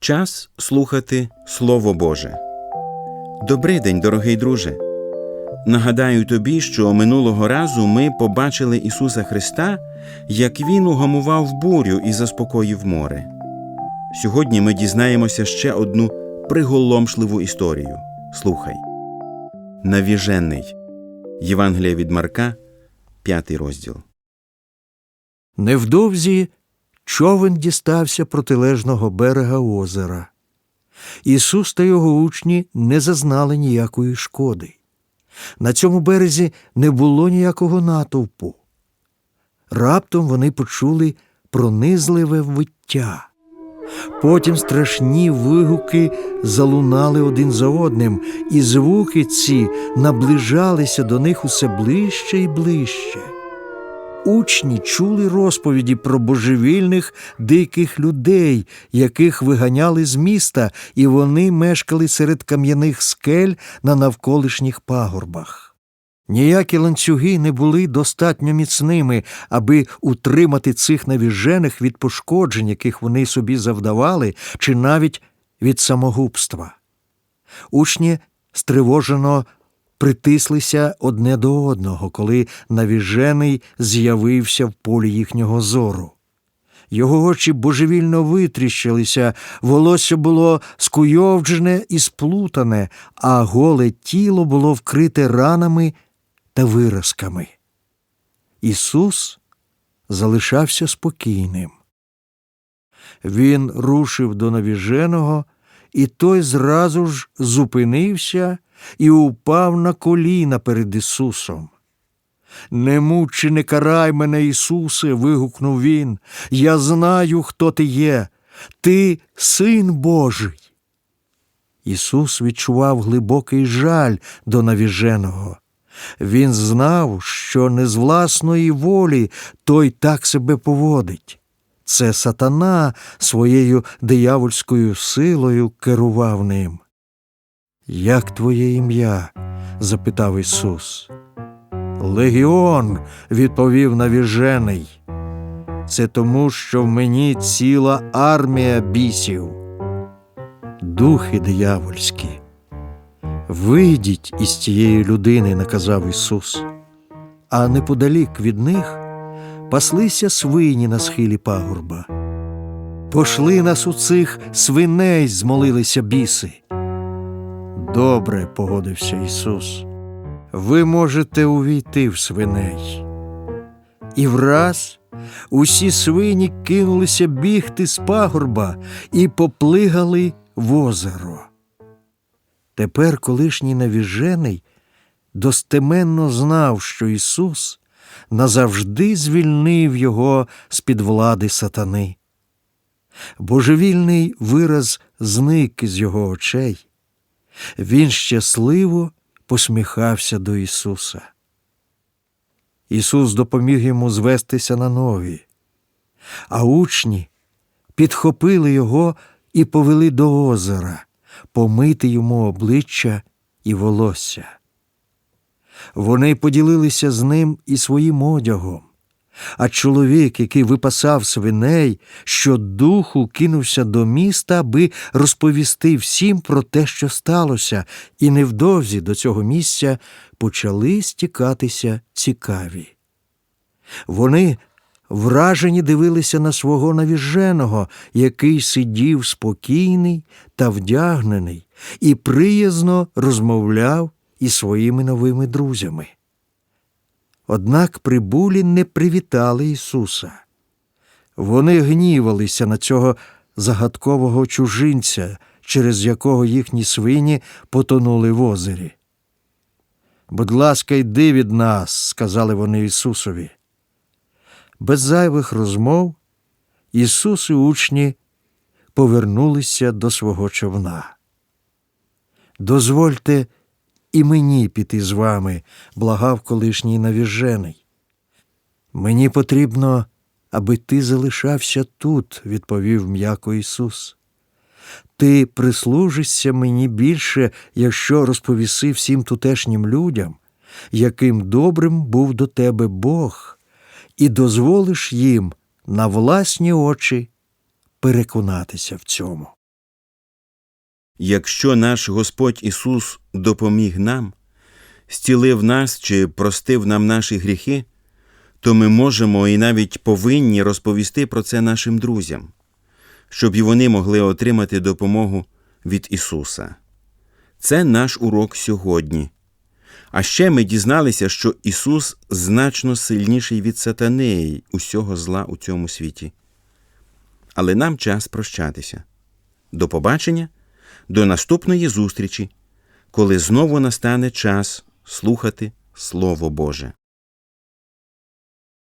Час слухати Слово Боже. Добрий день, дорогий друже. Нагадаю тобі, що минулого разу ми побачили Ісуса Христа, як Він угамував бурю і заспокоїв море. Сьогодні ми дізнаємося ще одну приголомшливу історію. Слухай. Навіжений. Євангелія від Марка, п'ятий розділ. Невдовзі човен дістався протилежного берега озера. Ісус та його учні не зазнали ніякої шкоди. На цьому березі не було ніякого натовпу. Раптом вони почули пронизливе виття. Потім страшні вигуки залунали один за одним, і звуки ці наближалися до них усе ближче і ближче. Учні чули розповіді про божевільних диких людей, яких виганяли з міста, і вони мешкали серед кам'яних скель на навколишніх пагорбах. Ніякі ланцюги не були достатньо міцними, аби утримати цих навіжених від пошкоджень, яких вони собі завдавали, чи навіть від самогубства. Учні стривожено притислися одне до одного, коли навіжений з'явився в полі їхнього зору. Його очі божевільно витріщилися, волосся було скуйовджене і сплутане, а голе тіло було вкрите ранами та виразками. Ісус залишався спокійним. Він рушив до навіженого, і той зразу ж зупинився і упав на коліна перед Ісусом. Не муч не карай мене, Ісусе, вигукнув він. Я знаю, хто ти є. Ти син Божий. Ісус відчував глибокий жаль до навіженого. Він знав, що не з власної волі той так себе поводить. Це сатана своєю диявольською силою керував ним. Як твоє ім'я? запитав Ісус. Легіон, відповів навіжений. Це тому, що в мені ціла армія бісів. Духи диявольські. Вийдіть із цієї людини, наказав Ісус. А неподалік від них паслися свині на схилі пагорба. Пошли нас у цих свиней, змолилися біси. Добре, погодився Ісус. Ви можете увійти в свиней. І враз усі свині кинулися бігти з пагорба і поплигали в озеро. Тепер колишній навіжений достеменно знав, що Ісус назавжди звільнив його з під влади сатани. Божевільний вираз зник із його очей. Він щасливо посміхався до Ісуса. Ісус допоміг йому звестися на ноги, а учні підхопили його і повели до озера, помити йому обличчя і волосся. Вони поділилися з ним і своїм одягом, а чоловік, який випасав свиней, щодуху кинувся до міста, аби розповісти всім про те, що сталося, і невдовзі до цього місця почали стікатися цікаві. Вони вражені дивилися на свого навіженого, який сидів спокійний та вдягнений, і приязно розмовляв із своїми новими друзями. Однак прибулі не привітали Ісуса. Вони гнівалися на цього загадкового чужинця, через якого їхні свині потонули в озері. Будь ласка, йди від нас, сказали вони Ісусові. Без зайвих розмов Ісус і учні повернулися до свого човна. Дозвольте і мені піти з вами, благав колишній навіжений. Мені потрібно, аби ти залишався тут, відповів м'яко Ісус. Ти прислужишся мені більше, якщо розповіси всім тутешнім людям, яким добрим був до тебе Бог, і дозволиш їм на власні очі переконатися в цьому. Якщо наш Господь Ісус допоміг нам, зцілив нас чи простив нам наші гріхи, то ми можемо і навіть повинні розповісти про це нашим друзям, щоб і вони могли отримати допомогу від Ісуса. Це наш урок сьогодні. А ще ми дізналися, що Ісус значно сильніший від сатани й усього зла у цьому світі. Але нам час прощатися. До побачення, до наступної зустрічі, коли знову настане час слухати Слово Боже.